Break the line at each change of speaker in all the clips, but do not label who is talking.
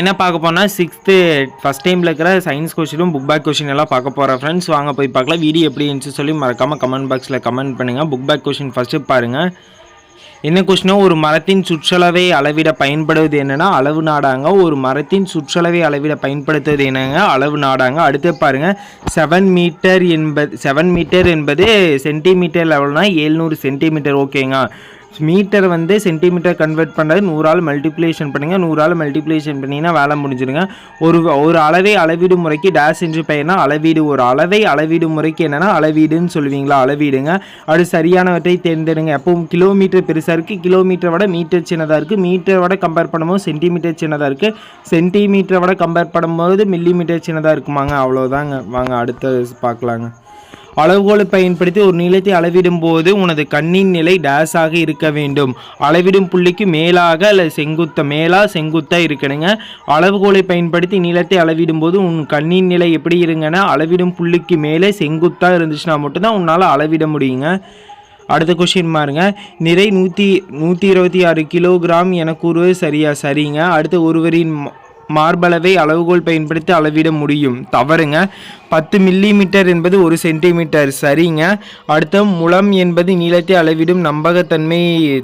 என்ன பார்க்க போனால் சிக்ஸ்த்து ஃபஸ்ட் டைமில் இருக்கிற சயின்ஸ் கொஷினும் புக் பேக் கொஷின் எல்லாம் பார்க்க போகிறேன் ஃப்ரெண்ட்ஸ் வாங்க போய் பார்க்கலாம். வீடியோ எப்படி இருந்துச்சு சொல்லி மறக்காமல் கமெண்ட் பாக்ஸில் கமெண்ட் பண்ணுங்கள் புக் பேக் கொஷின் ஃபஸ்ட்டு பாருங்கள் என்ன கொஷினா ஒரு மரத்தின் சுற்றளவை அளவிட பயன்படுவது என்னன்னா அளவு நாடாங்க. ஒரு மரத்தின் சுற்றளவை அளவிட பயன்படுத்துவது என்னங்க? அளவு நாடாங்க. அடுத்து பாருங்கள் செவன் மீட்டர் என்பது செவன் மீட்டர் என்பது சென்டிமீட்டர் லெவல்னால் ஏழ்நூறு சென்டிமீட்டர் ஓகேங்க மீட்டர் வந்து சென்டிமீட்டர் கன்வெர்ட் பண்ணுறது நூறால் மல்டிப்ளேஷன் பண்ணுங்கள் நூறால் மல்டிப்ளேஷன் பண்ணிங்கன்னா வேலை முடிஞ்சிருங்க. ஒரு ஒரு அளவை அளவீடு முறைக்கு டேஷ் என்று பெயர்னா அளவீடு. ஒரு அளவை அளவீடு முறைக்கு என்னென்னா அளவீடுன்னு சொல்லுவீங்களா? அளவீடுங்க. அது சரியானவற்றை தேர்ந்தெடுங்க. எப்பவும் கிலோமீட்டர் பெருசாக இருக்குது கிலோமீட்டரை விட மீட்டர் சின்னதாக இருக்குது மீட்டரை விட கம்பேர் பண்ணும்போது சென்டிமீட்டர் சின்னதாக இருக்குது சென்டிமீட்டரை விட கம்பேர் பண்ணும்போது மில்லிமீட்டர் சின்னதாக இருக்குமாங்க. அவ்வளோதாங்க வாங்க அடுத்த பார்க்கலாங்க. அளவுகோலை பயன்படுத்தி ஒரு நீளத்தை அளவிடும் போது உனது கண்ணின் நிலை டேஸாக இருக்க வேண்டும். அளவிடும் புள்ளிக்கு மேலாக அல்லது செங்குத்த மேலா செங்குத்தா இருக்கணுங்க. அளவுகோலை பயன்படுத்தி நீளத்தை அளவிடும் போது உன் கண்ணின் நிலை எப்படி இருங்கன்னா அளவிடும் புள்ளிக்கு மேலே செங்குத்தா இருந்துச்சுன்னா மட்டும்தான் உன்னால் அளவிட முடியுங்க. அடுத்த கொஷின் பாருங்க. நிறை நூற்றி நூற்றி இருபத்தி ஆறு கிலோகிராம் என கூறுவது சரியா? சரிங்க. அடுத்து ஒருவரின் மார்பளவை அளவுகோல் பயன்படுத்தி அளவிட முடியும். தவறுங்க. பத்து மில்லிமீட்டர் என்பது ஒரு சென்டிமீட்டர். சரிங்க. அடுத்த முளம் என்பது நீளத்தை அளவிடும் நம்பகத்தன்மை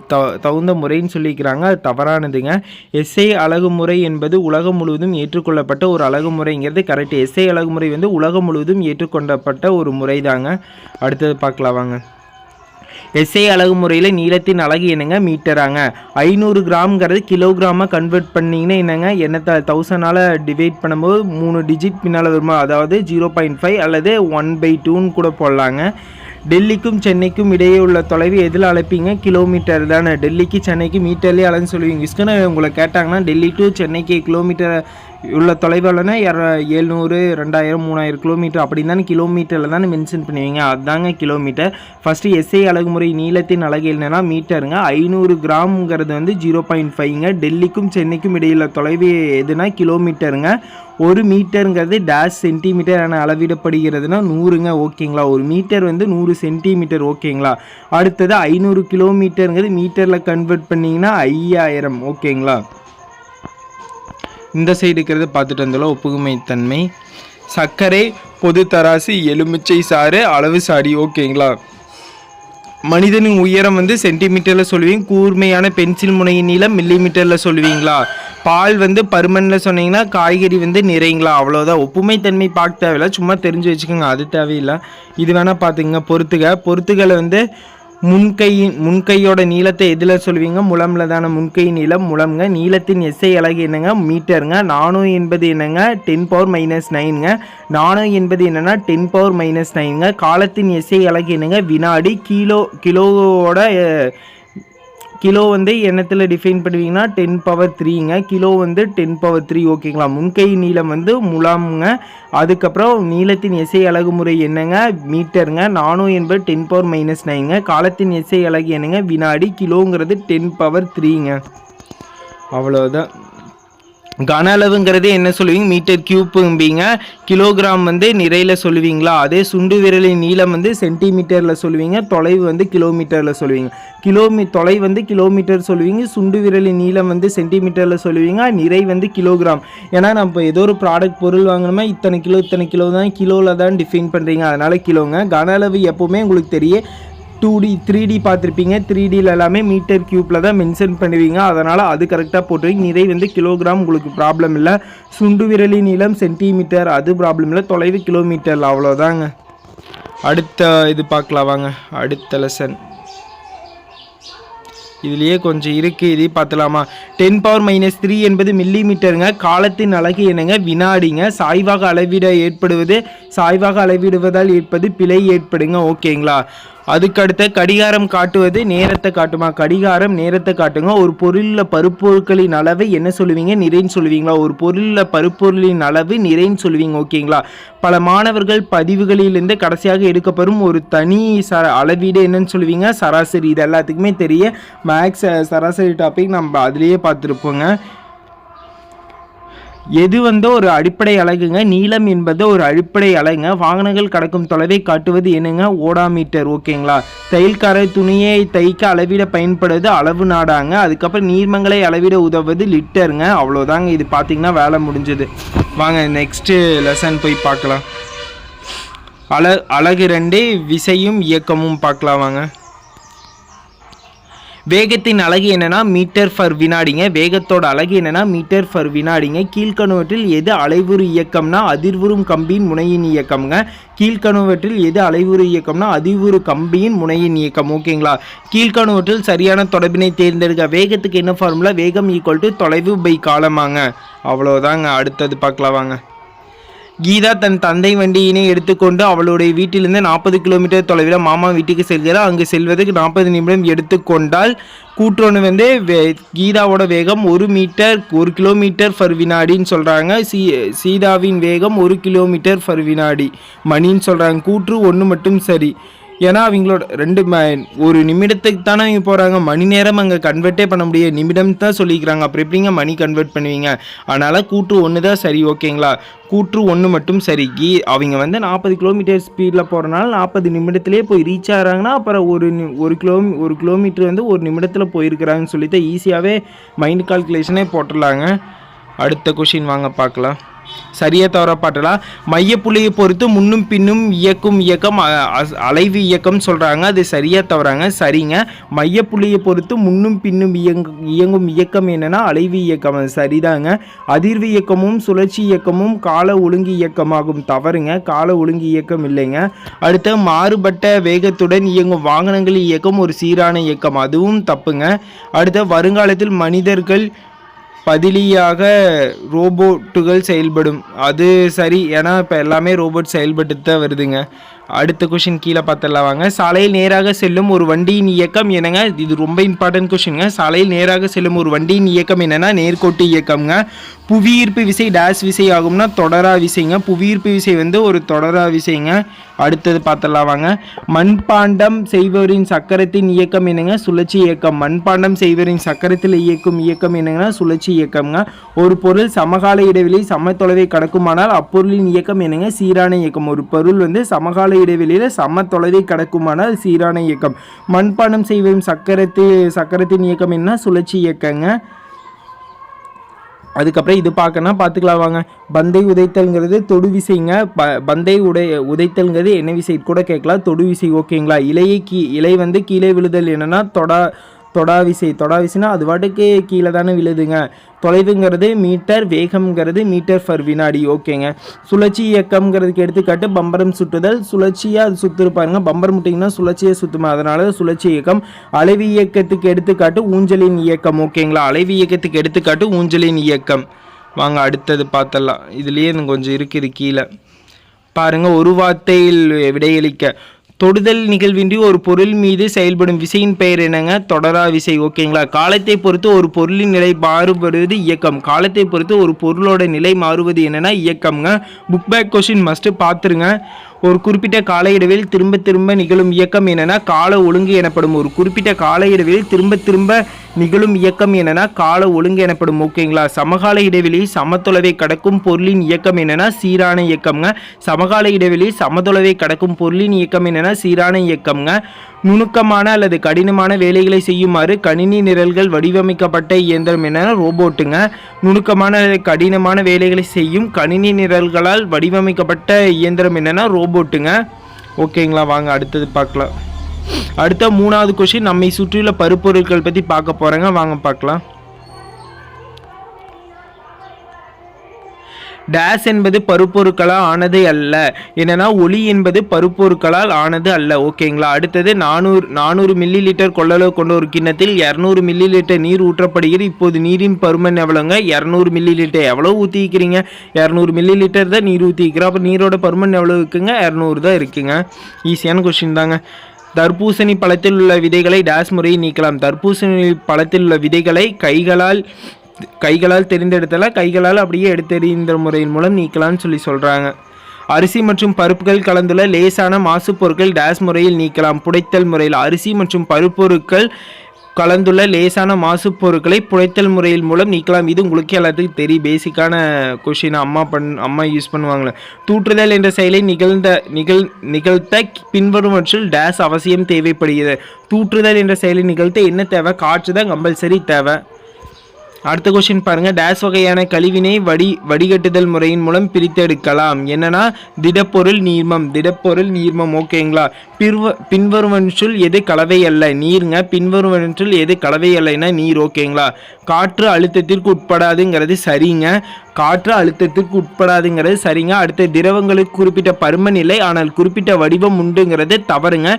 த தகுந்த முறைன்னு சொல்லிக்கிறாங்க. அது தவறானதுங்க. எஸ்ஐ அழகுமுறை என்பது உலகம் முழுவதும் ஏற்றுக்கொள்ளப்பட்ட ஒரு அழகுமுறைங்கிறது கரெக்ட். எஸ்ஐ அழகுமுறை வந்து உலகம் முழுவதும் ஏற்றுக்கொள்ளப்பட்ட ஒரு முறை தாங்க அடுத்தது பார்க்கலாம் வாங்க. எஸ்ஐ அழகு முறையில் நீளத்தின் அழகு என்னங்க மீட்டராங்க? ஐநூறு கிராம்ங்கிறது கிலோகிராமாக கன்வெர்ட் பண்ணிங்கன்னா என்னங்க? என்னத்தை தௌசண்டால் டிவைட் பண்ணும்போது மூணு டிஜிட் பின்னால் வருமா? அதாவது ஜீரோ பாயிண்ட் ஃபைவ் அல்லது ஒன் பை டூன்னு கூட போடலாங்க. டெல்லிக்கும் சென்னைக்கும் இடையே உள்ள தொலைவு எதில் அழைப்பீங்க? கிலோமீட்டர் தானே. டெல்லிக்கு சென்னைக்கு மீட்டர்லேயே அலைன்னு சொல்லுவீங்க. இஸ்கன்னு உங்களை கேட்டாங்கன்னா டெல்லி டு சென்னைக்கு கிலோமீட்டர் உள்ள தொலைவுலனா ஏழ்நூறு ரெண்டாயிரம் மூணாயிரம் கிலோமீட்டர். அப்படின்னு தானே கிலோமீட்டரில் தானே மென்ஷன் பண்ணுவீங்க. அதுதாங்க கிலோமீட்டர். ஃபஸ்ட்டு எஸ்ஐ அழகுமுறை நீளத்தின் அழகு என்னென்னா மீட்டருங்க. ஐநூறு கிராம்ங்கிறது வந்து ஜீரோ பாயிண்ட் ஃபைவ்ங்க டெல்லிக்கும் சென்னைக்கும் இடையில தொலைவு எதுனா கிலோமீட்டருங்க. ஒரு மீட்டருங்கிறது டேஷ் சென்டிமீட்டர் என அளவிடப்படுகிறதுனா நூறுங்க ஓகேங்களா? ஒரு மீட்டர் வந்து நூறு சென்டிமீட்டர் ஓகேங்களா? அடுத்தது ஐநூறு கிலோமீட்டருங்கிறது மீட்டரில் கன்வெர்ட் பண்ணிங்கன்னா ஐயாயிரம் ஓகேங்களா? இந்த சைடு இருக்கிறத பார்த்துட்டு வந்தாலும் ஒப்புமைத்தன்மை. சர்க்கரை பொது தராசு எலுமிச்சை சாறு அளவு சாடி ஓகேங்களா? மனிதனின் உயரம் வந்து சென்டிமீட்டரில் சொல்லுவீங்க கூர்மையான பென்சில் முனையின் நீளம் மில்லிமீட்டரில் சொல்லுவீங்களா? பால் வந்து பருமனில் சொன்னீங்கன்னா காய்கறி வந்து நிறைங்களா? அவ்வளோதான் ஒப்புமைத்தன்மை பார்க்க தேவையில்ல. சும்மா தெரிஞ்சு வச்சுக்கோங்க. அது தேவையில்லை. இது வேணால் பார்த்துங்க பொறுத்துக. பொறுத்துகளை வந்து முன்கையின் முன்கையோட நீளத்தை எதில் சொல்லுவீங்க முழம்ல தானே. முன்கை நீளம் முழம்ங்க. நீளத்தின் எஸ்ஐ அலகு என்னங்க? மீட்டருங்க. நானோ என்பது என்னங்க? டென் பவர் மைனஸ் நைனுங்க நானோ என்பது என்னென்னா டென் பவர் மைனஸ் நைனுங்க காலத்தின் எஸ்ஐ அலகு என்னங்க? வினாடி கிலோ கிலோவோட கிலோ வந்து எண்ணத்தில் டிஃபைன் பண்ணுவீங்கன்னா டென் பவர் த்ரீங்க கிலோ வந்து டென் பவர் த்ரீ ஓகேங்களா முன்கை நீளம் வந்து முலாமுங்க அதுக்கப்புறம் நீளத்தின் இசை அழகு முறை என்னங்க? மீட்டருங்க. நானோ என்பது டென் பவர் மைனஸ் நைனுங்க காலத்தின் இசை அழகு என்னங்க? வினாடி. கிலோங்கிறது டென் பவர் த்ரீங்க அவ்வளோதான் கன அளவுங்கிறதே என்ன சொல்லுவீங்க? மீட்டர் கியூப்பும்பீங்க கிலோகிராம் வந்து நிறையில் சொல்லுவீங்களா? அதே சுண்டு விரலின் நீளம் வந்து சென்டிமீட்டரில் சொல்லுவீங்க. தொலைவு வந்து கிலோமீட்டரில் சொல்லுவீங்க. கிலோமீ தொலை வந்து கிலோமீட்டர் சொல்லுவீங்க. சுண்டு விரலின் நீளம் வந்து சென்டிமீட்டரில் சொல்லுவீங்க. நிறை வந்து கிலோகிராம் ஏன்னா நம்ம ஏதோ ஒரு ப்ராடக்ட் பொருள் வாங்கணுமா இத்தனை கிலோ இத்தனை கிலோ தான் கிலோவில் தான் டிஃபைன் பண்ணுறீங்க அதனால் கிலோங்க. கன அளவு எப்போவுமே உங்களுக்கு தெரியும். டூ டி த்ரீ டி பார்த்துருப்பீங்க. த்ரீ டியில் எல்லாமே மீட்டர் க்யூப்பில் தான் மென்ஷன் பண்ணுவீங்க அதனால் அது கரெக்டாக போட்டுருவீங்க. நிறை வந்து கிலோகிராம் உங்களுக்கு ப்ராப்ளம் இல்லை. சுண்டு விரலின் நீளம் சென்டிமீட்டர் அது ப்ராப்ளம் இல்லை. தொலைவு கிலோமீட்டர் அவ்வளோதாங்க அடுத்த இது பார்க்கலாம் வாங்க. அடுத்த லெசன் இதுலேயே கொஞ்சம் இருக்குது இதையும் பார்த்துலாமா? டென் பவர் மைனஸ் த்ரீ என்பது மில்லிமீட்டருங்க காலத்தின் அழகு என்னங்க? வினாடிங்க. சாய்வாக அளவிட ஏற்படுவது சாய்வாக அளவிடுவதால் ஏற்பது பிழை ஏற்படுங்க. ஓகேங்களா? அதுக்கடுத்த கடிகாரம் காட்டுவது நேரத்தை காட்டுமா? கடிகாரம் நேரத்தை காட்டுங்க. ஒரு பொருளில் பருப்பொருட்களின் அளவை என்ன சொல்லுவீங்க? நிறைன்னு சொல்லுவீங்களா? ஒரு பொருளில் பருப்பொருளின் அளவு நிறைன்னு சொல்லுவீங்க ஓகேங்களா? பல மாணவர்கள் பதிவுகளிலிருந்து கடைசியாக எடுக்கப்படும் ஒரு தனி ச அளவீடு என்னன்னு சொல்லுவீங்க? சராசரி இது எல்லாத்துக்குமே தெரிய மேக்ஸ் சராசரி டாபிக் நம்ம அதிலேயே பார்த்துருப்போங்க. எது வந்து ஒரு அடிப்படை அலகுங்க? நீளம் என்பது ஒரு அடிப்படை அலகுங்க. வாகனங்கள் கடக்கும் தொலைவை காட்டுவது என்னங்க? ஓடாமீட்டர் ஓகேங்களா? தையல்கார துணியை தைக்க அளவிட பயன்படுவது அளவு நாடாங்க. அதுக்கப்புறம் நீர்மங்களை அளவிட உதவுவது லிட்டருங்க. அவ்வளோதாங்க. இது பார்த்திங்கன்னா வேலை முடிஞ்சது. வாங்க நெக்ஸ்ட்டு லெசன் போய் பார்க்கலாம். அல அழகு ரெண்டு விசையும் இயக்கமும் பார்க்கலாம் வாங்க. வேகத்தின் அழகு என்னென்னா மீட்டர் ஃபர் வினாடிங்க. வேகத்தோட அழகு என்னென்னா மீட்டர் ஃபர் வினாடிங்க. கீழ்கணுவற்றில் எது அலைவுறு இயக்கம்னா அதிர்வுறும் கம்பியின் முனையின் இயக்கம்ங்க. கீழ்கணுவற்றில் எது அலைவுறு இயக்கம்னா அதிர்வுறு கம்பியின் முனையின் இயக்கம். ஓகேங்களா? கீழ்கணுவற்றில் சரியான தொடர்பினை தேர்ந்தெடுக்க வேகத்துக்கு என்ன ஃபார்முலா வேகம் ஈக்குவல் டு தொலைவு பை காலமாங்க. அவ்வளோதாங்க அடுத்தது பார்க்கலாம் வாங்க. கீதா தன் தந்தை வண்டியினை எடுத்துக்கொண்டு அவளுடைய வீட்டிலிருந்து நாற்பது கிலோமீட்டர் தொலைவில் மாமா வீட்டுக்கு செல்கிறார் அங்கு செல்வதற்கு நாற்பது நிமிடம் எடுத்துக்கொண்டால் கூட்டோன்னு வந்து வே கீதாவோட வேகம் ஒரு மீட்டர் ஒரு கிலோமீட்டர் ஃபர் வினாடின்னு சொல்கிறாங்க சீ சீதாவின் வேகம் ஒரு கிலோமீட்டர் ஃபர் வினாடி. மணின்னு சொல்கிறாங்க கூற்று ஒன்று மட்டும் சரி. ஏன்னா அவங்களோட ரெண்டு ஒரு நிமிடத்துக்கு தானே அவங்க போகிறாங்க மணி நேரம் அங்கே கன்வெர்ட்டே பண்ண முடியாது நிமிடம் தான் சொல்லிக்கிறாங்க. அப்புறம் எப்படிங்க மணி கன்வெர்ட் பண்ணுவீங்க? அதனால் கூற்று ஒன்று தான் சரி ஓகேங்களா? கூற்று ஒன்று மட்டும் சரி. கீ அவங்க வந்து நாற்பது கிலோமீட்டர் ஸ்பீடில் போகிறனால நாற்பது நிமிடத்துலேயே போய் ரீச் ஆகிறாங்கன்னா அப்புறம் ஒரு நி- ஒரு கிலோ ஒரு கிலோமீட்டர் வந்து ஒரு நிமிடத்தில் போயிருக்கிறாங்கன்னு சொல்லிட்டு ஈஸியாகவே மைண்ட் கால்குலேஷனே போட்டுடலாங்க. அடுத்த கொஷின் வாங்க பார்க்கலாம். சரியா தவறா மையப்புள்ளியை பொறுத்து முன்னும் பின்னும் இயக்கும் இயக்கம் அ- அலைவு இயக்கம் சொல்கிறாங்க அது சரியாக தவறாங்க? சரிங்க. மையப்புள்ளியை பொறுத்து முன்னும் பின்னும் இயங்கு இயங்கும் இயக்கம் என்னென்னா அலைவு இயக்கம். அது சரிதாங்க. அதிர்வு இயக்கமும் சுழற்சி இயக்கமும் கால ஒழுங்கு இயக்கமாகும். தவறுங்க. கால ஒழுங்கு இயக்கம் இல்லைங்க. அடுத்து மாறுபட்ட வேகத்துடன் இயங்கும் வாகனங்களின் இயக்கம் ஒரு சீரான இயக்கம். அதுவும் தப்புங்க. அடுத்த வருங்காலத்தில் மனிதர்கள் பதிலியாக ரோபோட்டுகள் செயல்படும். அது சரி ஏன்னா இப்போ எல்லாமே ரோபோட் செயல்பட்டு தான் வருதுங்க. அடுத்த கொஷின் கீழே பார்த்துடலாம் வாங்க. சாலையில் நேராக செல்லும் ஒரு வண்டியின் இயக்கம் என்னங்க? இது ரொம்ப இம்பார்ட்டன்ட் கொஷினுங்க சாலையில் நேராக செல்லும் ஒரு வண்டியின் இயக்கம் என்னென்னா நேர்கோட்டு இயக்கம்ங்க. புவியீர்ப்பு விசை டேஷ் விசை ஆகும்னா தொடரா விசைங்க. புவியீர்ப்பு விசை வந்து ஒரு தொடரா விசைங்க. அடுத்தது பார்த்துடலாம் வாங்க. மண்பாண்டம் செய்பவரின் சக்கரத்தின் இயக்கம் என்னங்க? சுழற்சி இயக்கம். மண்பாண்டம் செய்வரின் சக்கரத்தில் இயக்கும் இயக்கம் என்னங்கன்னா சுழற்சி இயக்கம்ங்க. ஒரு பொருள் சமகால இடைவெளி சம தொலைவை கடக்குமானால் அப்பொருளின் இயக்கம் என்னங்க? சீரான இயக்கம். ஒரு பொருள் வந்து சமகால இடைவெளியில் சம தொலைவை கடக்குமானால் சீரான இயக்கம். மண்பானம் செய்வதும் சக்கரத்து சக்கரத்தின் இயக்கம் என்ன? சுழற்சி இயக்கங்க. அதுக்கப்புறம் இது பார்க்கணும் பார்த்துக்கலாம் வாங்க. பந்தை உதைத்தல்ங்கிறது தொடு விசைங்க. ப பந்தை உடை உதைத்தல்ங்கிறது என்ன விசை? கூட கேட்கலாம். தொடு விசை ஓகேங்களா? இலையை கீ இலை வந்து கீழே விழுதல் என்னன்னா தொடா தொடாவிசை. தொடாவிசைனா அது வாட்டுக்கு கீழே தானே விழுதுங்க. தொலைவுங்கிறது மீட்டர் வேகம்ங்கிறது மீட்டர் ஃபர் வினாடி. ஓகேங்க. சுழற்சி இயக்கம்ங்கிறதுக்கு எடுத்துக்காட்டு பம்பரம் சுற்றுதல். சுழற்சியாக அது சுற்றிருப்பாருங்க பம்பரம் விட்டிங்கன்னா சுழற்சியை சுற்றுமா அதனால சுழற்சி இயக்கம். அலைவி இயக்கத்துக்கு எடுத்துக்காட்டு ஊஞ்சலின் இயக்கம். ஓகேங்களா? அலைவி இயக்கத்துக்கு எடுத்துக்காட்டு ஊஞ்சலின் இயக்கம். வாங்க அடுத்தது பார்த்தலாம். இதுலேயே கொஞ்சம் இருக்குது கீழே. பாருங்கள் ஒரு வார்த்தையில் விடையளிக்க. தொடுதல் நிகழ்வின்றி ஒரு பொருள் மீது செயல்படும் விசையின் பெயர் என்னங்க? தொடரா விசை ஓகேங்களா? காலத்தை பொறுத்து ஒரு பொருளின் நிலை மாறுபடுவது இயக்கம். காலத்தை பொறுத்து ஒரு பொருளோட நிலை மாறுவது என்னென்னா இயக்கம்ங்க. புக் பேக் கொஷின் மஸ்ட்டு பார்த்துருங்க. ஒரு குறிப்பிட்ட கால இடைவெளியில் திரும்ப திரும்ப நிகழும் இயக்கம் என்னன்னா கால ஒழுங்கு எனப்படும். ஒரு குறிப்பிட்ட கால இடைவெளியில் திரும்ப திரும்ப நிகழும் இயக்கம் என்னன்னா கால ஒழுங்கு எனப்படும் ஓகேங்களா? சமகால இடைவெளி சமதொலைவை கடக்கும் பொருளின் இயக்கம் என்னன்னா சீரான இயக்கம்ங்க. சமகால இடைவெளி சமதொலைவை கடக்கும் பொருளின் இயக்கம் என்னன்னா சீரான இயக்கம்ங்க. நுணுக்கமான அல்லது கடினமான வேலைகளை செய்யுமாறு கணினி நிரல்கள் வடிவமைக்கப்பட்ட இயந்திரம் என்னன்னா ரோபோட்டுங்க. நுணுக்கமான அல்லது கடினமான வேலைகளை செய்யும் கணினி நிரல்களால் வடிவமைக்கப்பட்ட இயந்திரம் என்னன்னா போட்டுங்க. ஓகேங்களா வாங்க அடுத்தது பார்க்கலாம். அடுத்த மூணாவது கொஷின் நம்மை சுற்றியுள்ள பருப்பொருட்கள் பற்றி பார்க்க போகிறேங்க வாங்க பார்க்கலாம். டேஸ் என்பது பருப்பொருட்களால் ஆனது அல்ல. என்னன்னா ஒளி என்பது பருப்பொருட்களால் ஆனது அல்ல. ஓகேங்களா? அடுத்தது நானூறு நானூறு மில்லி லிட்டர் கொள்ளளவு கொண்ட ஒரு கிண்ணத்தில் இரநூறு மில்லி லிட்டர் நீர் ஊற்றப்படுகிறது. இப்போது நீரின் பருமன் எவ்வளோங்க இரநூறு மில்லி லிட்டர் எவ்வளோ ஊற்றிக்கிறீங்க இரநூறு மில்லி லிட்டர் தான் நீர் ஊற்றிக்கிறோம் அப்போ நீரோட பருமன் எவ்வளோ இருக்குங்க? இரநூறு தான் இருக்குங்க. ஈஸியான கொஸ்டின் தாங்க. தர்பூசணி பழத்தில் உள்ள விதைகளை டேஸ் முறையை நீக்கலாம். தர்பூசணி பழத்தில் உள்ள விதைகளை கைகளால் கைகளால் தெரிந்தெடுத்தல கைகளால் அப்படியே எடுத்தெறிந்த முறையின் மூலம் நீக்கலாம்னு சொல்லி சொல்கிறாங்க அரிசி மற்றும் பருப்புகள் கலந்துள்ள லேசான மாசுப்பொருட்கள் டேஸ் முறையில் நீக்கலாம். புடைத்தல் முறையில் அரிசி மற்றும் பருப்பொருட்கள் கலந்துள்ள லேசான மாசுப்பொருட்களை புடைத்தல் முறையில் மூலம் நீக்கலாம். இது உங்களுக்கு எல்லாத்துக்கும் தெரியும். பேசிக்கான கொஷின் அம்மா பண் அம்மா யூஸ் பண்ணுவாங்களே. தூற்றுதல் என்ற செயலை நிகழ்ந்த நிகழ் நிகழ்த்த பின்வருமற்றில் டேஸ் அவசியம் தேவைப்படுகிறது. தூற்றுதல் என்ற செயலை நிகழ்த்த என்ன தேவை? காற்று தான் கம்பல்சரி தேவை. அடுத்த கொஸ்டின் பாருங்கள் டேஸ் வகையான கழிவினை வடி வடிகட்டுதல் முறையின் மூலம் பிரித்தெடுக்கலாம். என்னன்னா திடப்பொருள் நீர்மம். திடப்பொருள் நீர்மம் ஓகேங்களா பின்வ பின்வருவற்றுள் எது கலவை அல்ல? நீருங்க. பின்வருவற்றுள் எது கலவை அல்லைன்னா நீர் ஓகேங்களா காற்று அழுத்தத்திற்கு உட்படாதுங்கிறது சரிங்க. காற்று அழுத்தத்திற்கு உட்படாதுங்கிறது சரிங்க. அடுத்த திரவங்களுக்கு குறிப்பிட்ட பருமன் இல்லை ஆனால் குறிப்பிட்ட வடிவம் உண்டுங்கிறது தவறுங்க.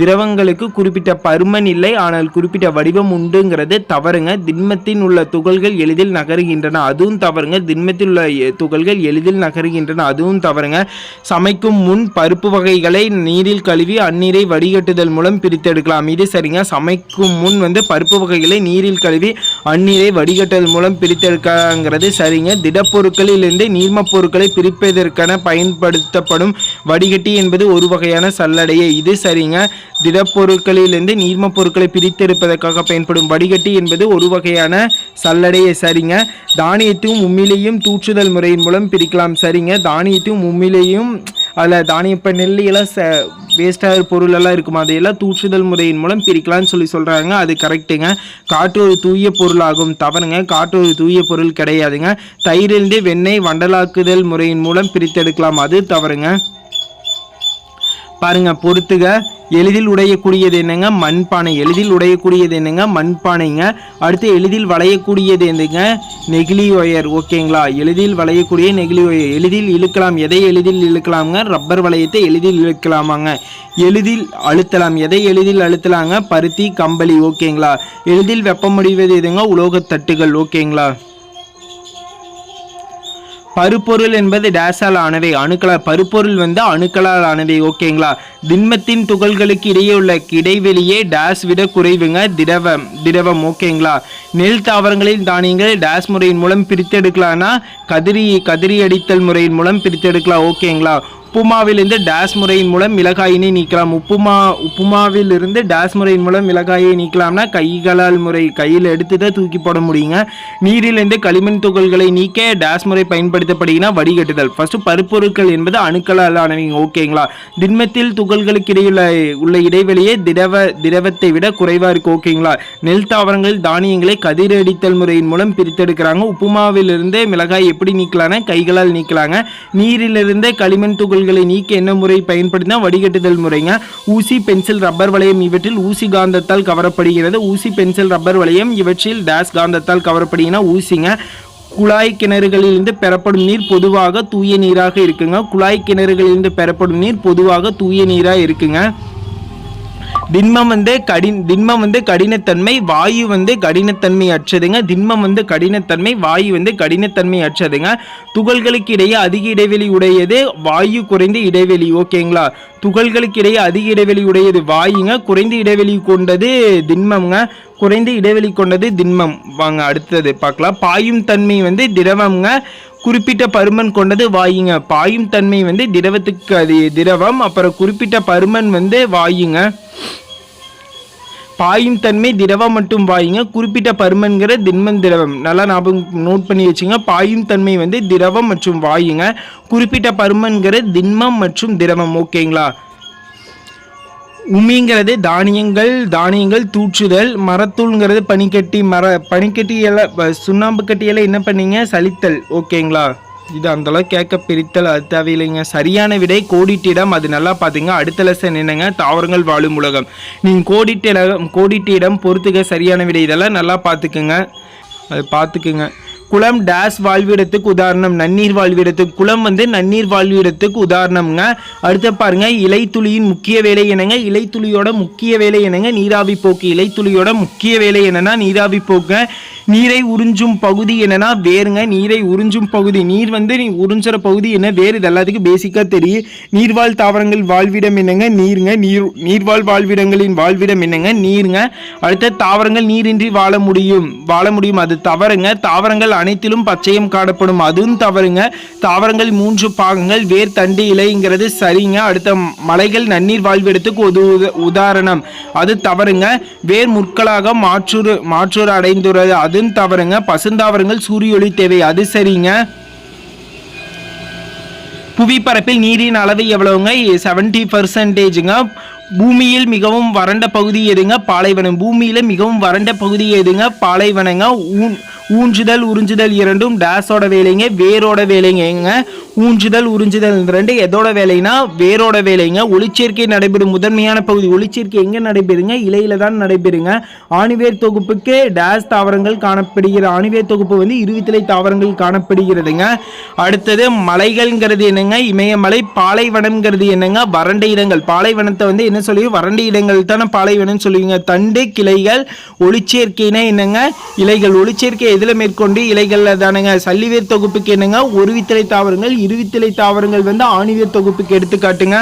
திரவங்களுக்கு குறிப்பிட்ட பருமன் இல்லை ஆனால் குறிப்பிட்ட வடிவம் உண்டுங்கிறது தவறுங்க. திண்மத்தின் உள்ள துகள்கள் எளிதில் நகருகின்றன அதுவும் தவறுங்க. திண்மத்தில் உள்ள துகள்கள் எளிதில் நகருகின்றன அதுவும் தவறுங்க. சமைக்கும் முன் பருப்பு வகைகளை நீரில் கழுவி அந்நீரை வடிகட்டுதல் மூலம் பிரித்தெடுக்கலாம். இது சரிங்க. சமைக்கும் முன் வந்து பருப்பு வகைகளை நீரில் கழுவி அந்நீர் நீரை வடிகட்டுதல் மூலம் பிரித்தெடுக்கங்கிறது சரிங்க. திடப்பொருட்களிலிருந்து நீர்மப் பொருட்களை பிரிப்பதற்கென பயன்படுத்தப்படும் வடிகட்டி என்பது ஒரு வகையான சல்லடையே. இது சரிங்க. திடப்பொருட்களிலிருந்து நீர்மப் பொருட்களை பிரித்தெடுப்பதற்காக பயன்படும் வடிகட்டி என்பது ஒரு வகையான சல்லடையே சரிங்க. தானியத்தையும் உம்மிலையும் தூற்றுதல் முறையின் மூலம் பிரிக்கலாம் சரிங்க. தானியத்தையும் உம்மிலையும் அதில் தானியம் இப்போ நெல்லியெல்லாம் ச வேஸ்ட்டாக பொருள் எல்லாம் இருக்குமா? அதையெல்லாம் தூற்றுதல் முறையின் மூலம் பிரிக்கலாம்னு சொல்லி சொல்கிறாங்க அது கரெக்டுங்க காற்று ஒரு தூய பொருளாகும். தவறுங்க. காற்று ஒரு தூய பொருள் கிடையாதுங்க. தயிரிலிருந்து வெண்ணெய் வண்டலாக்குதல் முறையின் மூலம் பிரித்தெடுக்கலாம். அது தவறுங்க. பாருங்க பொறுத்துக. எளிதில் உடையக்கூடியது என்னங்க? மண்பானை. எளிதில் உடையக்கூடியது என்னங்க? மண்பானைங்க. அடுத்து எளிதில் வளையக்கூடியது என்னங்க? நெகிழி ஒயர். ஓகேங்களா? எளிதில் வளையக்கூடிய நெகிழி ஒயர். எளிதில் இழுக்கலாம். எதை எளிதில் இழுக்கலாம்ங்க? ரப்பர் வளையத்தை எளிதில் இழுக்கலாமாங்க. எளிதில் அழுத்தலாம். எதை எளிதில் அழுத்தலாங்க? பருத்தி கம்பளி. ஓகேங்களா? எளிதில் வெப்பமடைவது எதுங்க? உலோகத்தட்டுகள் ஓகேங்களா? பருப்பொருள் என்பது டேஸால் ஆனவை. அணுக்களால் பருப்பொருள் வந்து அணுக்களால் ஆனவை ஓகேங்களா? திண்மத்தின் துகள்களுக்கு இடையே உள்ள இடைவெளியே டேஸ் விட குறைவுங்க திரவம் திரவம் ஓகேங்களா? நெல் தாவரங்களில் தானியங்கள் டேஸ் முறையின் மூலம் பிரித்தெடுக்கலாம்னா கதிரி கதிரி அடித்தல் முறையின் மூலம் பிரித்தெடுக்கலாம் ஓகேங்களா? உப்புமாவிலிருந்து டேஸ் முறையின் மூலம் மிளகாயினை நீக்கலாம். உப்புமா உப்புமாவிலிருந்து டேஸ் முறையின் மூலம் மிளகாயை நீக்கலாம்னா கைகளால் முறை கையில் எடுத்து தான் தூக்கி போட முடியுங்க. நீரிலிருந்து களிமண் துகள்களை நீக்க டேஸ் முறை பயன்படுத்தப்படுகினா வடிகட்டுதல். ஃபஸ்ட்டு பருப்பொருட்கள் என்பது அணுக்களால் ஆனவங்க ஓகேங்களா? திண்மத்தில் துகள்களுக்கு இடையுள்ள உள்ள இடைவெளியே திரவ திரவத்தை விட குறைவாக இருக்குது ஓகேங்களா? நெல் தாவரங்கள் தானியங்களை கதிரடித்தல் முறையின் மூலம் பிரித்தெடுக்கிறாங்க. உப்புமாவிலிருந்து மிளகாய் எப்படி நீக்கலாம்னா கைகளால் நீக்கலாங்க. நீரிலிருந்து களிமண் துகள்களை நீக்க என்ன முறை பயன்படுத்தினா வடிகட்டுதல் முறைங்க. ஊசி பென்சில் ரப்பர் வளையம் இவற்றில் ஊசி காந்தத்தால் கவரப்படுகிறது. ஊசி பென்சில் ரப்பர் வளையம் இவற்றில் டேஸ் காந்தத்தால் கவரப்படுகினா ஊசிங்க. குழாய் கிணறுகளிலிருந்து பெறப்படும் நீர் பொதுவாக தூய நீராக இருக்குங்க. குழாய் கிணறுகளிலிருந்து பெறப்படும் நீர் பொதுவாக தூய நீராக இருக்குங்க. திண்மம் வந்து கடின் திண்மம் வந்து கடினத்தன்மை வாயு வந்து கடினத்தன்மை அற்றதுங்க. திண்மம் வந்து கடினத்தன்மை வாயு வந்து கடினத்தன்மை அற்றதுங்க. துகள்களுக்கு இடையே அதிக இடைவெளி உடையது வாயு குறைந்த இடைவெளி ஓகேங்களா? துகள்களுக்கு இடையே அதிக இடைவெளி உடையது வாயுங்க குறைந்த இடைவெளி கொண்டது திண்மம்ங்க. குறைந்த இடைவெளி கொண்டது திண்மம். வாங்க அடுத்தது பார்க்கலாம். பாயும் தன்மை வந்து திரவம்ங்க. குறிப்பிட்ட பருமன் கொண்டது வாயுங்க. பாயும் தன்மை வந்து திரவத்துக்கு அது திரவம். அப்புறம் குறிப்பிட்ட பருமன் வந்து வாயுங்க. பாயும் தன்மை திரவம் மட்டும் வாயுங்க. குறிப்பிட்ட பருமன்கிற திண்மம் திரவம். நல்லா ஞாபகம் நோட் பண்ணி வச்சுங்க. பாயும் தன்மை வந்து திரவம் மற்றும் வாயுங்க. குறிப்பிட்ட பருமன்கிற திண்மம் மற்றும் திரவம். ஓகேங்களா? உமிங்கிறது தானியங்கள் தானியங்கள் தூற்றுதல் மரத்தூள்ங்கிறது பனிக்கட்டி மர பனிக்கட்டியெல்லாம் சுண்ணாம்பு கட்டியெல்லாம் என்ன பண்ணீங்க? சலித்தல். ஓகேங்களா? இது அந்தளவு கேட்க பிரித்தல் அது தேவையில்லைங்க. சரியான விடை கோடிட்டிடம் அது நல்லா பார்த்தீங்க அடுத்த லெசன் என்னங்க? தாவரங்கள் வாழும் உலகம். நீங்கள் கோடிட்டிடம் கோடிட்டிடம் பொறுத்துக்க சரியான விடை. இதெல்லாம் நல்லா பார்த்துக்குங்க அது பார்த்துக்குங்க குளம் டேஸ் வாழ்விடத்துக்கு உதாரணம் நன்னீர் வாழ்விடத்துக்கு குளம் வந்து நன்னீர் வாழ்விடத்துக்கு உதாரணம்ங்க. அடுத்து பாருங்க இலைத்துளியின் முக்கிய வேலை என்னங்க? இலைத்துளியோட முக்கிய வேலை என்னங்க? நீராவி போக்கு. இலைத்துளியோட முக்கிய வேலை என்னன்னா நீராவி போக்கு நீரை உறிஞ்சும் பகுதி என்னன்னா வேறுங்க நீரை உறிஞ்சும் பகுதி. நீர் வந்து நீ உறிஞ்சுற பகுதி என்ன? வேறு இது எல்லாத்துக்கும் பேசிக்காக தெரியும். நீர்வாழ் தாவரங்கள் வாழ்விடம் என்னங்க? நீருங்க. நீர் நீர்வாழ் வாழ்விடங்களின் வாழ்விடம் என்னங்க? நீருங்க. அடுத்த தாவரங்கள் நீரின்றி வாழ முடியும். வாழ முடியும். அது தவறுங்க. தாவரங்கள் அனைத்திலும் பச்சையம் காணப்படும். அதுவும் தவறுங்க. தாவரங்கள் மூன்று பாகங்கள் வேர் தண்டு இலைங்கிறது. சரிங்க. அடுத்த மலைகள் நன்னீர் வாழ்விடத்துக்கு ஒரு உதாரணம். அது தவறுங்க. வேர் முற்களாக மாற்றூர் மாற்றூர் அடைந்துள்ளது அதுவும் தவறுங்க. பசுந்தாவரங்கள் சூரிய ஒளி தேவை. அது சரிங்க. புவிப்பரப்பில் நீரின் அளவு எவ்வளவுங்க? செவன்டி பர்சன்டேஜுங்க பூமியில் மிகவும் வறண்ட பகுதி எதுங்க? பாலைவனம். பூமியில் மிகவும் வறண்ட பகுதி எதுங்க? பாலைவனங்க. ஊன் ஊஞ்சுதல் உறிஞ்சுதல் இரண்டும் டேஸோட வேலைங்க வேரோட வேலைங்க ஊஞ்சுதல் உறிஞ்சுதல் இந்த ரெண்டு எதோட வேலைனா வேரோட வேலைங்க. ஒளிச்சேர்க்கை நடைபெறும் முதன்மையான பகுதி ஒளிச்சேர்க்கை எங்கே நடைபெறுங்க? இலையில தான் நடைபெறுங்க. ஆணிவேர் தொகுப்புக்கு டேஸ் தாவரங்கள் காணப்படுகிற ஆணிவேர் தொகுப்பு வந்து இருவித்திலை தாவரங்கள் காணப்படுகிறதுங்க. அடுத்தது மலைகள்ங்கிறது என்னங்க? இமயமலை பாலைவனம்ங்கிறது என்னங்க? வறண்ட இடங்கள். பாலைவனத்தை வந்து என்ன சொல்லி வறண்ட இடங்கள் தானே பாலைவனம் சொல்லுவீங்க. தண்டு கிளைகள் ஒளிச்சேர்க்கைனா என்னங்க? இலைகள் ஒளிச்சேர்க்கை இதில் மேற்கொண்டு இலைகளில் தானுங்க சல்லிவேர் தொகுப்புக்கு என்னங்க ஒருவித்திலை தாவரங்கள் இருவித்திலை தாவரங்கள் வந்து ஆணிவேர் தொகுப்புக்கு எடுத்துக்காட்டுங்க.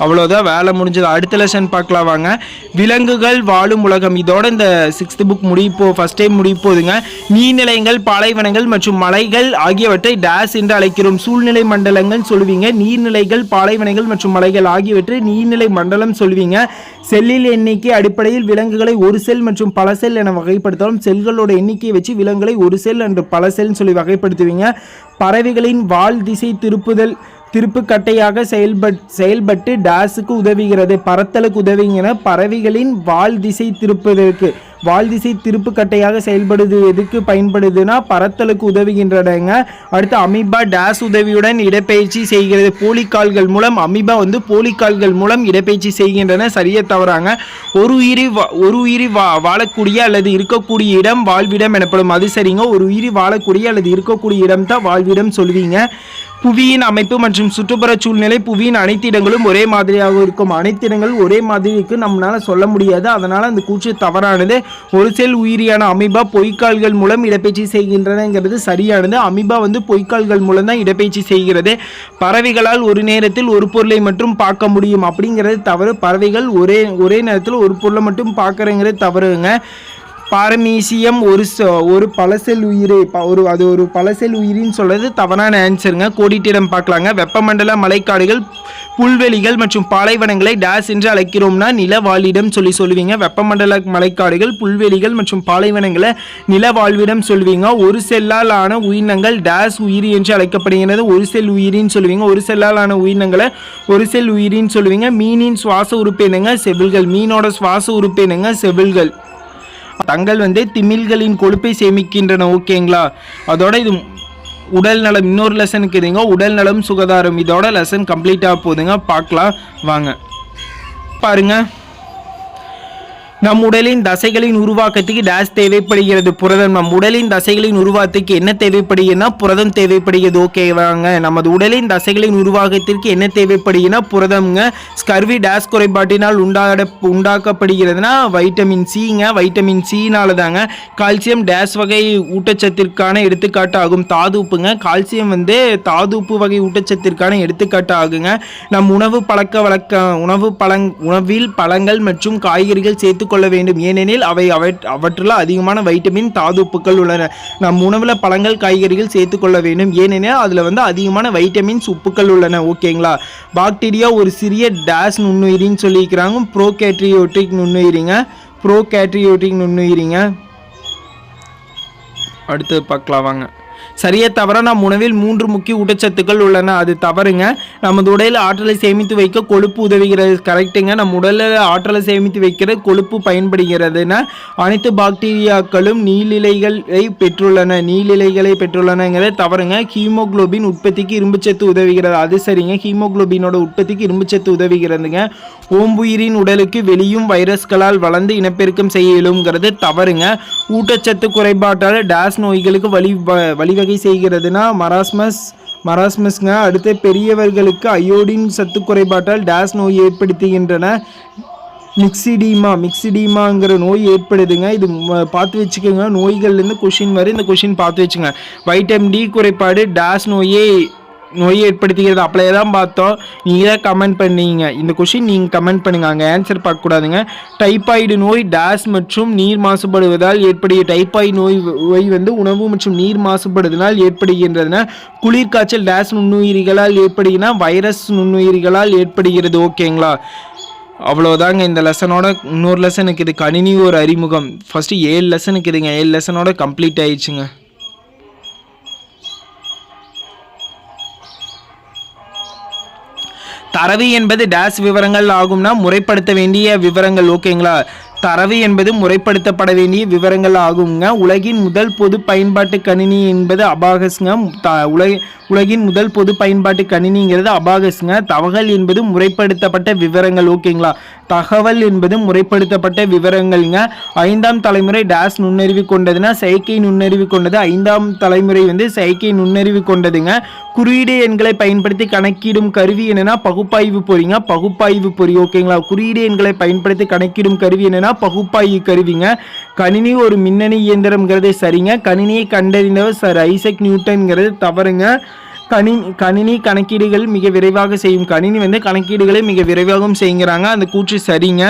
அவ்வளோதான் வேலை முடிஞ்சது. அடுத்த லெசன் பார்க்கலாம் வாங்க. விலங்குகள் வாழும் உலகம். இதோட இந்த சிக்ஸ்த் புக் முடிப்போ ஃபர்ஸ்ட் டைம் முடிப்போதுங்க. நீர்நிலைகள் பாலைவனங்கள் மற்றும் மலைகள் ஆகியவற்றை டேஸ் என்று அழைக்கிறோம். சூழ்நிலை மண்டலங்கள் சொல்லுவீங்க. நீர்நிலைகள் பாலைவனங்கள் மற்றும் மலைகள் ஆகியவற்றை நீர்நிலை மண்டலம் சொல்லுவீங்க. செல்லில் எண்ணிக்கை அடிப்படையில் விலங்குகளை ஒரு செல் மற்றும் பல செல் என வகைப்படுத்தாலும். செல்களோட எண்ணிக்கையை வச்சு விலங்குகளை ஒரு செல் என்று பல செல்னு சொல்லி வகைப்படுத்துவீங்க. பறவைகளின் வால் திசை திருப்புதல் திருப்புக்கட்டையாக செயல்பட் செயல்பட்டு டேஸுக்கு உதவுகிறது பறத்தலுக்கு உதவுகிற பறவைகளின் வால் திசை திருப்பதற்கு. வால் திசை திருப்புக்கட்டையாக செயல்படுது எதுக்கு பயன்படுதுன்னா பறத்தலுக்கு உதவுகின்றனங்க. அடுத்து அமீபா டேஸ் உதவியுடன் இடப்பெயர்ச்சி செய்கிறது. போலிக்கால்கள் மூலம் அமீபா வந்து போலிக்கால்கள் மூலம் இடப்பெயர்ச்சி செய்கின்றன. சரியா தவறாங்க. ஒரு உயிரி ஒரு உயிரி வா வாழக்கூடிய அல்லது இருக்கக்கூடிய இடம் வாழ்விடம் எனப்படும். அது சரிங்க. ஒரு உயிரி வாழக்கூடிய அல்லது இருக்கக்கூடிய இடம் தான் வாழ்விடம் சொல்லுவீங்க புவியின் அமைப்பு மற்றும் சுற்றுப்புற சூழ்நிலை புவியின் அனைத்து இடங்களும் ஒரே மாதிரியாக இருக்கும். அனைத்து இடங்களும் ஒரே மாதிரி இருக்கு நம்மளால சொல்ல முடியாது. அதனால் அந்த கூற்று தவறானது. ஒரு செல் உயிரியான அமீபா பொய்க்கால்கள் மூலம் இடப்பெயர்ச்சி செய்கின்றனங்கிறது சரியானது. அமீபா வந்து பொய்க்கால்கள் மூலம் தான் இடப்பெயர்ச்சி செய்கிறது. பறவைகளால் ஒரு நேரத்தில் ஒரு பொருளை மட்டும் பார்க்க முடியும். அப்படிங்கிறது தவறு. பறவைகள் ஒரே ஒரே நேரத்தில் ஒரு பொருளை மட்டும் பார்க்குறங்கிறது தவறுங்க. பாரமீசியம் ஒரு ஒரு பழசெல் உயிர் ஒரு அது ஒரு பழசெல் உயிரின்னு சொல்கிறது தவறான ஆன்சருங்க கோடிட்டிடம் பார்க்கலாங்க. வெப்பமண்டல மலைக்காடுகள் புல்வெளிகள் மற்றும் பாலைவனங்களை டேஸ் என்று அழைக்கிறோம்னா நிலவாழிடம் சொல்லி சொல்லுவீங்க. வெப்பமண்டல மலைக்காடுகள் புல்வெளிகள் மற்றும் பாலைவனங்களை நிலவாழ்விடம் சொல்லுவீங்க. ஒரு செல்லால் ஆன உயிரினங்கள் டேஸ் உயிரி என்று அழைக்கப்படுகிறது ஒரு செல் உயிரின்னு சொல்லுவீங்க. ஒரு செல்லால் ஆன உயிரினங்களை ஒரு செல் உயிரின்னு சொல்லுவீங்க. மீனின் சுவாச உறுப்பு என்னங்க? செவில்கள். மீனோட சுவாச உறுப்பு என்னங்க? செவில்கள். தங்கள் வந்து திமில்களின் கொழுப்பை சேமிக்கின்றன. ஓகேங்களா? அதோட இது உடல் நலம் இன்னொரு லெசனுக்கு இதுங்க உடல் நலம் சுகாதாரம் இதோட லெசன் கம்ப்ளீட்டாக போதுங்க. பார்க்கலாம். வாங்க. பாருங்கள் நம் உடலின் தசைகளின் உருவாக்கத்துக்கு டேஸ் தேவைப்படுகிறது. புரதம் நம் உடலின் தசைகளின் உருவாக்கத்துக்கு என்ன தேவைப்படுகிறதுனா புரதம் தேவைப்படுகிறது ஓகேவாங்க நமது உடலின் தசைகளின் உருவாக்கத்திற்கு என்ன தேவைப்படுகிறதுனா புரதம்ங்க ஸ்கர்வி டேஸ் குறைபாட்டினால் உண்டாட உண்டாக்கப்படுகிறதுனா வைட்டமின் சிங்க வைட்டமின் சினால தாங்க கால்சியம் டேஸ் வகை ஊட்டச்சத்திற்கான எடுத்துக்காட்டு ஆகும் தாதுப்புங்க கால்சியம் வந்து தாதுப்பு வகை ஊட்டச்சத்திற்கான எடுத்துக்காட்டு ஆகுங்க நம் உணவு பழக்க வழக்க உணவு பழங் உணவில் பழங்கள் மற்றும் காய்கறிகள் சேர்த்துக்கொள்ள வேண்டும். ஏனெனில் அவை அவற்- அவற்றுள்ள அதிகமான வைட்டமின் தாதுப்புக்கள் உள்ளன. நம் உணவில் பழங்கள் காய்கறிகள் சேர்த்துக்கொள்ள வேண்டும். ஏனெனில் அதில் வந்து அதிகமான வைட்டமின்ஸ் உப்புக்கள் உள்ளன. ஓகேங்களா? பாக்டீரியா ஒரு சிறிய டேஸ் நுண்ணுயிரின்னு சொல்லியிருக்கிறாங்க. ப்ரோகேட்ரியோட்டிக் நுண்ணுயிரிங்க. ப்ரோகேட்ரியோட்டிக் நுண்ணுயிரிங்க. அடுத்து பார்க்கலாம் வாங்க. சரியே தவிர நம் உணவில் மூன்று முக்கிய ஊட்டச்சத்துக்கள் உள்ளன. அது தவறுங்க. நமது உடலில் ஆற்றலை சேமித்து வைக்க கொழுப்பு உதவுகிறது. கரெக்டுங்க நம்ம உடலில் ஆற்றலை சேமித்து வைக்கிற கொழுப்பு பயன்படுகிறதுனா அனைத்து பாக்டீரியாக்களும் நீலிலைகளை பெற்றுள்ளன. நீலிலைகளை பெற்றுள்ளனங்கிறத தவறுங்க. ஹீமோகுளோபின் உற்பத்திக்கு இரும்புச்சத்து உதவுகிறது. அது சரிங்க. ஹீமோகுளோபினோட உற்பத்திக்கு இரும்புச்சத்து உதவுகிறதுங்க. ஓம்புயிரின் உடலுக்கு வெளியும் வைரஸ்களால் வளர்ந்து இனப்பெருக்கம் செய்ய இயலுங்கிறது தவறுங்க. ஊட்டச்சத்து குறைபாட்டால் டேஸ் நோய்களுக்கு வழி வ- வழிவகை செய்கிறதுனா மராஸ்மஸ் மராஸ்மஸ்ங்க. அடுத்து பெரியவர்களுக்கு அயோடின் சத்து குறைபாட்டால் டேஸ் நோய் ஏற்படுத்துகின்றன. மிக்சிடீமா மிக்சிடீமாங்கிற நோய் ஏற்படுதுங்க. இது பார்த்து வச்சுக்கோங்க. நோய்கள்லேருந்து கொஷின் வரை இந்த கொஷின் பார்த்து வச்சுங்க. வைட்டமின் டி குறைபாடு டேஸ் நோயை நோய் ஏற்படுத்திக்கிறது அப்படியே தான் பார்த்தோம். நீங்கள் தான் கமெண்ட் பண்ணீங்க. இந்த கொஷின் நீங்கள் கமெண்ட் பண்ணுங்கள் அங்கே ஆன்சர் பார்க்கக்கூடாதுங்க. டைபாய்டு நோய் டேஸ் மற்றும் நீர் மாசுபடுவதால் ஏற்படுகிற டைப்பாய்டு நோய் நோய் வந்து உணவு மற்றும் நீர் மாசுபடுவதனால் ஏற்படுகின்றதுன்னா குளிர்காய்ச்சல் டேஸ் நுண்ணுயிரிகளால் ஏற்படுகினா வைரஸ் நுண்ணுயிரிகளால் ஏற்படுகிறது. ஓகேங்களா அவ்வளோதாங்க இந்த லெசனோட இன்னொரு லெசனுக்கு இது கணினி ஒரு அறிமுகம். ஃபஸ்ட்டு ஏழு லெசனுக்கு இதுங்க. ஏழு லெசனோட கம்ப்ளீட் ஆயிடுச்சுங்க. தரவு என்பது டேஸ் விவரங்கள் ஆகும்னா முறைப்படுத்த வேண்டிய விவரங்கள் ஓகேங்களா தரவு என்பது முறைப்படுத்தப்பட வேண்டிய விவரங்கள் ஆகுங்க உலகின் முதல் பொது பயன்பாட்டு கணினி என்பது அபாகஸ்ங்க. த உலக உலகின் முதல் பொது பயன்பாட்டு கணினிங்கிறது அபாகஸ்ங்க. தகவல் என்பது முறைப்படுத்தப்பட்ட விவரங்கள் ஓகேங்களா தகவல் என்பது முறைப்படுத்தப்பட்ட விவரங்கள்ங்க. ஐந்தாம் தலைமுறை டேஸ் நுண்ணறிவு கொண்டதுன்னா செயற்கை நுண்ணறிவு கொண்டது. ஐந்தாம் தலைமுறை வந்து செயற்கை நுண்ணறிவு கொண்டதுங்க. குறியீடு எண்களை பயன்படுத்தி கணக்கிடும் கருவி என்னன்னா பகுப்பாய்வு பொறிங்க. பகுப்பாய்வு பொறி ஓகேங்களா? குறியீடு எண்களை பயன்படுத்தி கணக்கிடும் கருவி என்னன்னா பகுப்பாய்வு கருவிங்க. கணினி ஒரு மின்னணு இயந்திரம்ங்கிறது சரிங்க. கணினியை கண்டறிந்தவர் சார் ஐசக் நியூட்டன்ங்கிறது தவறுங்க. கணினி கணினி கணக்கீடுகள் மிக விரைவாக செய்யும். கணினி வந்து கணக்கீடுகளை மிக விரைவாகவும் செய்கிறாங்க அந்த கூற்று சரிங்க.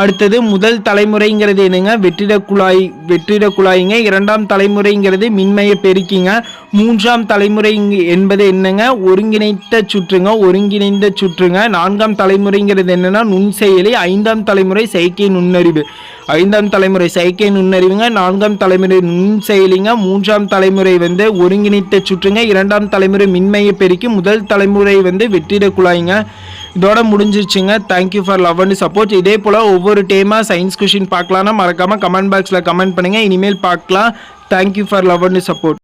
அடுத்தது முதல் தலைமுறைங்கிறது என்னங்க? வெற்றிட குழாய் வெற்றிட குழாய்ங்க. இரண்டாம் தலைமுறைங்கிறது மின்மய பெருக்கிங்க. மூன்றாம் தலைமுறை என்பது என்னங்க? ஒருங்கிணைத்த சுற்றுங்க ஒருங்கிணைந்த சுற்றுங்க. நான்காம் தலைமுறைங்கிறது என்னன்னா நுண்செயலி. ஐந்தாம் தலைமுறை செயற்கை நுண்ணறிவு. ஐந்தாம் தலைமுறை செயற்கை நுண்ணறிவுங்க. நான்காம் தலைமுறை நுண் செயலிங்க மூன்றாம் தலைமுறை வந்து ஒருங்கிணைத்த சுற்றுங்க. இரண்டாம் தலைமுறை மின்மய பெருக்கி முதல் தலைமுறை வந்து வெற்றிட குழாய்ங்க. இதோட முடிஞ்சிருச்சுங்க. Thank you for love and support இதே போல் ஒவ்வொரு டேமாக சயின்ஸ் கொஷின் பார்க்கலான்னா மறக்காமல் கமெண்ட் பாக்ஸில் கமெண்ட் பண்ணுங்கள் இனிமேல் பார்க்கலாம். Thank you for love and support